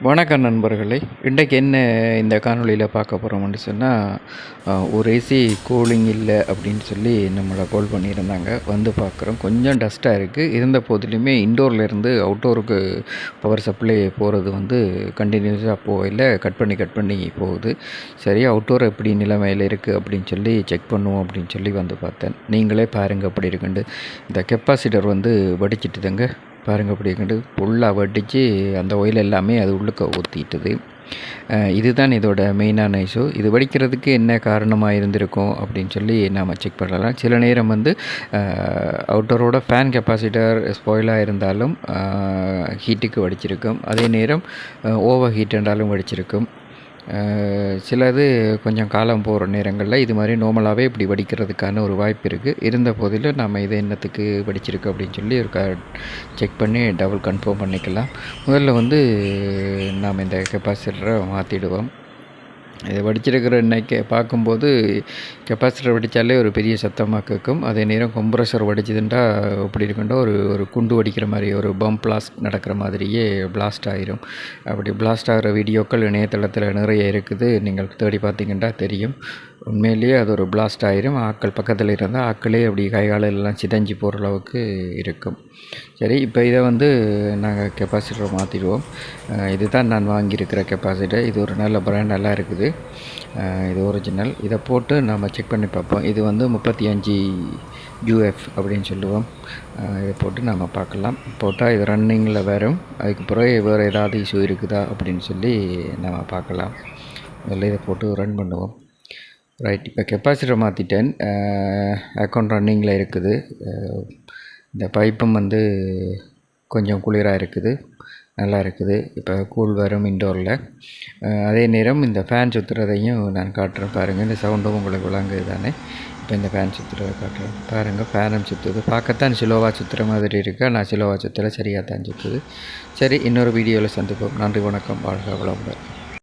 வணக்கம் நண்பர்களே. இன்றைக்கு என்ன இந்த காணொலியில் பார்க்க போகிறோம்னு சொன்னால் ஒரு ஏசி கூலிங் இல்லை அப்படின்னு சொல்லி நம்மளை கால் பண்ணியிருந்தாங்க. வந்து பார்க்குறோம். கொஞ்சம் டஸ்ட்டாக இருக்குது இருந்த போதிலுமே இண்டோர்லேருந்து அவுட்டோருக்கு பவர் சப்ளை போகிறது வந்து கண்டினியூஸாக போகல. கட் பண்ணி கட் பண்ணி போகுது. சரி அவுட்டோர் எப்படி நிலைமையில் இருக்குது அப்படின்னு சொல்லி செக் பண்ணுவோம் அப்படின்னு சொல்லி வந்து பார்த்தேன். நீங்களே பாருங்கள் அப்படி இருக்குண்டு இந்த கெப்பாசிட்டர் வந்து வடிச்சிட்டுதுங்க. பாருங்கள் அப்படி ஃபுல்லாக வடித்து அந்த ஒயில் எல்லாமே அது உள்ளுக்க ஊற்றிட்டுது இதுதான் இதோட மெயினான இஷ்யூ இது வடிக்கிறதுக்கு என்ன காரணமாக இருந்திருக்கும் அப்படின்னு சொல்லி நாம் செக் பண்ணலாம். சில நேரம் வந்து அவுட்டரோட ஃபேன் கெப்பாசிட்டர் ஸ்பாயிலாக இருந்தாலும் ஹீட்டுக்கு வடிச்சிருக்கும். அதே நேரம் ஓவர் ஹீட் என்றாலும் வடிச்சிருக்கும். சிலது கொஞ்சம் காலம் போகிற நேரங்களில் இது மாதிரி நோமலாகவே இப்படி வடிக்கிறதுக்கான ஒரு வாய்ப்பு இருக்குது இருந்த போதிலும் நம்ம இதை என்னத்துக்கு வடிச்சிருக்கு அப்படின்னு சொல்லி ஒரு க செக் பண்ணி டபுள் கன்ஃபார்ம் பண்ணிக்கலாம். முதல்ல வந்து நாம் இந்த கெப்பாசிட்டரை மாற்றிடுவோம் இதை வடிச்சிருக்கிற இன்னைக்கு பார்க்கும்போது கெப்பாசிட்டர் வடித்தாலே ஒரு பெரிய சத்தமாக கேட்கும். அதே நேரம் கொம்ப்ரஸர் வடிச்சதுண்டா அப்படி இருக்குண்டா ஒரு ஒரு குண்டு வடிக்கிற மாதிரி ஒரு பம் பிளாஸ்ட் நடக்கிற மாதிரியே பிளாஸ்ட் ஆகிரும் அப்படி பிளாஸ்ட் ஆகிற வீடியோக்கள் இணையதளத்தில் நிறைய இருக்குது. நீங்கள் தேடி பார்த்தீங்கன்னா தெரியும். உண்மையிலேயே அது ஒரு பிளாஸ்ட் ஆகிரும் ஆக்கள் பக்கத்தில் இருந்தால் ஆக்களே அப்படி கை காலெல்லாம் சிதஞ்சி போகிற அளவுக்கு இருக்கும். சரி இப்போ இதை வந்து நாங்கள் கெப்பாசிட்டரை மாற்றிடுவோம் இதுதான் நான் வாங்கியிருக்கிற கெப்பாசிட்டர். இது ஒரு நல்ல பிராண்ட் நல்லா இருக்குது. இது ஒரிஜினல் இதை போட்டு நம்ம செக் பண்ணி பார்ப்போம். இது வந்து முப்பத்தி அஞ்சு யூஎஃப் அப்படின்னு சொல்லுவோம். இதை போட்டு நம்ம பார்க்கலாம். போட்டால் இது ரன்னிங்கில் வரும். அதுக்கு பிறகு வேறு ஏதாவது இஷ்யூ இருக்குதா அப்படின்னு சொல்லி நம்ம பார்க்கலாம். அதில் இதை போட்டு ரன் பண்ணுவோம். ரைட் இப்போ கெப்பாசிட்டர் மாற்றிட்டேன் அக்கௌண்ட் ரன்னிங்கில் இருக்குது. இந்த பைப்பும் வந்து கொஞ்சம் குளிராக இருக்குது. நல்லா இருக்குது இப்போ கூல் வரும் இன்டோரில் அதே நேரம் இந்த ஃபேன் சுற்றுறதையும் நான் காட்டுறேன் பாருங்கள் இந்த சவுண்டும் உங்களுக்கு விளங்குது தானே? இப்போ இந்த ஃபேன் சுற்றுறதை காட்டுறேன். பாருங்கள் ஃபேனும் சுற்றுது பார்க்கத்தான் சிலோவாக சுற்றுற மாதிரி இருக்குது ஆனால் சிலோவாக சுற்றுல சரியாக தான் சுற்றுது சரி இன்னொரு வீடியோவில் சந்திப்போம். நன்றி வணக்கம். வாழ்க வளமுடன்.